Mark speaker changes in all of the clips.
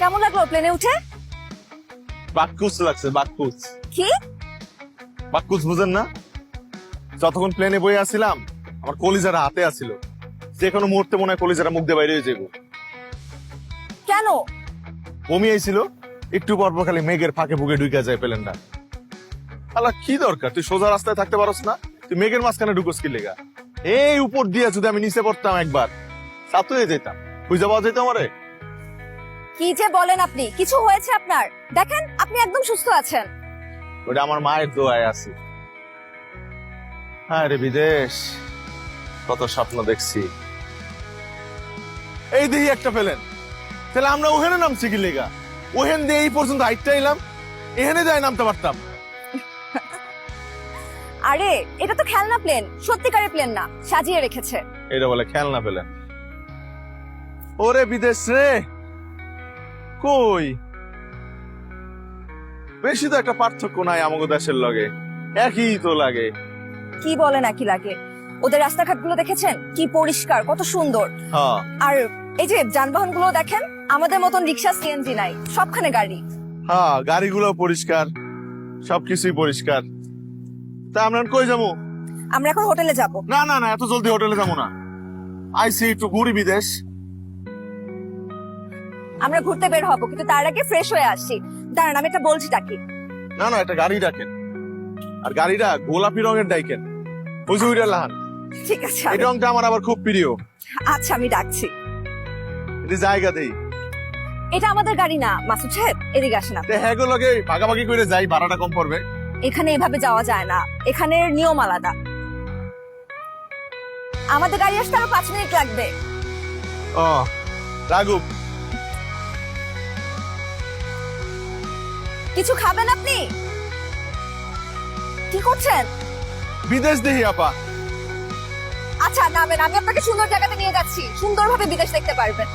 Speaker 1: কেমন লাগল প্লেনে উঠে?
Speaker 2: বাক্কুস লাগছে বাক্কুস
Speaker 1: কি?
Speaker 2: বাক্কুস বুঝেন না? যতক্ষণ প্লেনে বয়ে আসছিলাম আমার কলিজারা হাতে আসছিল যে কোনো মুহূর্তে মনে হয় কলিজারা মুখ দিয়ে বাইরে হয়ে যাব।
Speaker 1: কেন?
Speaker 2: বমি আইছিল একটু পর পর খালি মেঘের ফাঁকে ফুকে ঢুকে যায় প্লেনটা আল্লাহ কি দরকার? তুই সোজা রাস্তায় থাকতে পারস না? তুই মেঘের মাঝখানে ঢুকোস কি লেগা? এই উপর দিয়ে যদি আমি নিচে পড়তাম একবার সাতু হয়ে যেতাম। বুঝতে পাওয়া যেত আমারে?
Speaker 1: কি যে বলেন আপনি কিছু হয়েছে আপনার? দেখেন আপনি একদম সুস্থ আছেন।
Speaker 2: ওটা আমার মায়ের দোয়ায় আছে। হ্যাঁ রে বিদেশ কত স্বপ্ন দেখছি। এই দেখি একটা পেলেন তাহলে আমরা ওখানে নামছি কি লেগা? ওহেন দিয়ে এই পর্যন্ত হাইটটা এলাম এখানে যাই নামতে পারতাম।
Speaker 1: আরে এটা তো খেলনা প্লেন সত্যিকারের প্লেন না সাজিয়ে রেখেছে।
Speaker 2: এটা বলে খেলনা পেলেন ওরে বিদেশ রে! কই? বেশি তো একটা পার্থক্য নাই আমাকে দেশের লগে। একই তো লাগে।
Speaker 1: কি বলেন একই লাগে? ওদের রাস্তাঘাটগুলো দেখেছেন? কি পরিষ্কার কত সুন্দর।
Speaker 2: হ্যাঁ।
Speaker 1: আর এই যে যানবাহনগুলো দেখেন আমাদের মতন রিক্সা সিএনজি নাই সবখানে গাড়ি।
Speaker 2: হ্যাঁ গাড়িগুলো পরিষ্কার সবকিছুই পরিষ্কার। তা আমরা কই যাব?
Speaker 1: আমরা এখন হোটেলে যাব।
Speaker 2: না না না এত জলদি হোটেলে যাব না। আইসি একটু ঘুরি বিদেশ।
Speaker 1: আমরা ঘুরতে বের হব কিন্তু তার আগে ফ্রেশ হয়ে আসছি। দাঁড়ান আমি একটা বলছি ডাকি।
Speaker 2: না না একটা গাড়ি ডাকেন। আর গাড়িটা গোলাপি রঙের ডাইকেন। যে লাহান
Speaker 1: ঠিক আছে
Speaker 2: এই রংটা আমার আবার খুব প্রিয়।
Speaker 1: আচ্ছা আমি ডাকছি।
Speaker 2: এটা জায়গা দেই।
Speaker 1: এটা আমাদের গাড়ি না মাসুদ সাহেব এদিকে আসেন আপনি।
Speaker 2: হ্যাঁ গো লগে ভাগাভাগি করে যাই ভাড়াটা কম পড়বে।
Speaker 1: এখানে এভাবে যাওয়া যায় না এখানের নিয়ম আলাদা। আমাদের গাড়ি আসতে আরও পাঁচ মিনিট লাগবে।
Speaker 2: ও রাঘু
Speaker 1: কিছু খাবেন আপনি? কি করছেন?
Speaker 2: বিদেশ দেহি আপা।
Speaker 1: আচ্ছা নামেন আমি আপনাকে সুন্দর জায়গাতে নিয়ে যাচ্ছি। সুন্দরভাবে বিদেশ দেখতে পারবেন।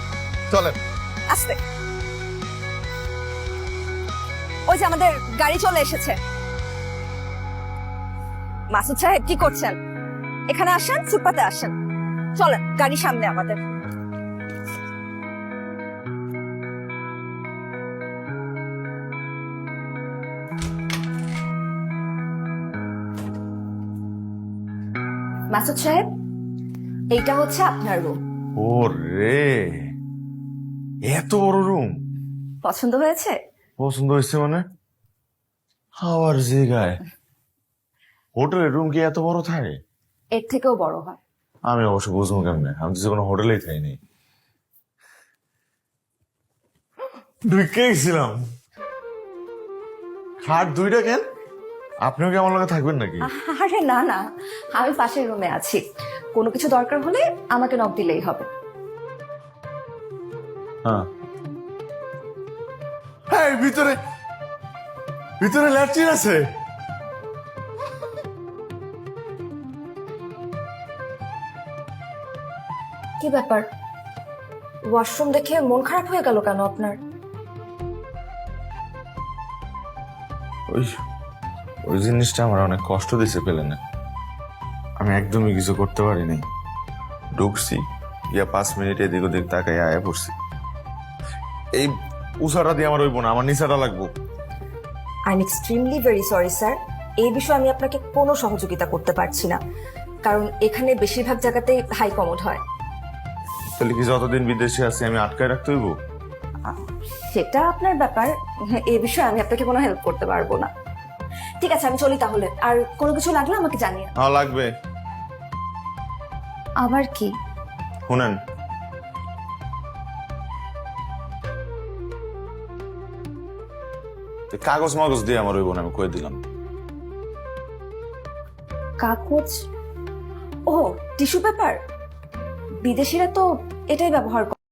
Speaker 2: চলেন।
Speaker 1: আস্তে। ওই যে আমাদের গাড়ি চলে এসেছে। মাসুদ সাহেব কি করছেন? এখানে আসেন ফুটপাতে আসেন। চলেন গাড়ি সামনে আমাদের। মাসুদ সাহেব এইটা হচ্ছে আপনার রুম
Speaker 2: ও রে এত বড় রুম
Speaker 1: পছন্দ হয়েছে?
Speaker 2: পছন্দ হয়েছে মানে? খাওয়ার জায়গায়। হোটেলের রুম কি এত বড় থাকে?
Speaker 1: এর থেকেও বড় হয়।
Speaker 2: আমি অবশ্য বুঝব কেমনে? আমি তো কোনো হোটেলেই খাইনি ঢুকে গেছিলাম। খাট দুইটা কেন? আপনিও কি আমার লগে থাকবেন নাকি?
Speaker 1: আরে না না। আমি পাশের রুমে আছি। কোনো কিছু দরকার হলে আমাকে নক দিলেই হবে।
Speaker 2: হ্যাঁ। হ্যাঁ ভিতরে। ভিতরে ল্যাট্রিন আছে।
Speaker 1: কি ব্যাপার? ওয়াশরুম দেখে মন খারাপ হয়ে গেল কেন আপনার?
Speaker 2: ওই ওই জিনিসটা আমার অনেক কষ্ট দিছে পেলে না। আমি একদমই কিছু করতে পারিনি ঢুকছি গিয়া পাঁচ মিনিট এদিক ওদিক তাকাই আয়া পড়ছি। এই উষাটা দিয়ে আমার হইব না আমার নিচাটা লাগবো।
Speaker 1: I am extremely very sorry sir এই বিষয়ে আমি আপনাকে কোনো সহযোগিতা করতে পারছি না কারণ এখানে বেশিরভাগ জায়গাতেই হাই কমোড হয়।
Speaker 2: তাহলে কি যতদিন বিদেশে আছি আমি আটকায় রাখতে হইব?
Speaker 1: সেটা আপনার ব্যাপার। এই বিষয়ে আমি আপনাকে কোনো হেল্প করতে পারব না। ঠিক আছে আমি চলি তাহলে। আর কোনো কিছু লাগলে আমাকে জানিয়ে
Speaker 2: হ্যাঁ লাগবে।
Speaker 1: আবার কি?
Speaker 2: শুনেন। কাগজ মাগজ দিয়ে আমার ওই না আমি কয়ে দিলাম?
Speaker 1: কাগজ? ও টিস্যু পেপার? বিদেশিরা তো এটাই ব্যবহার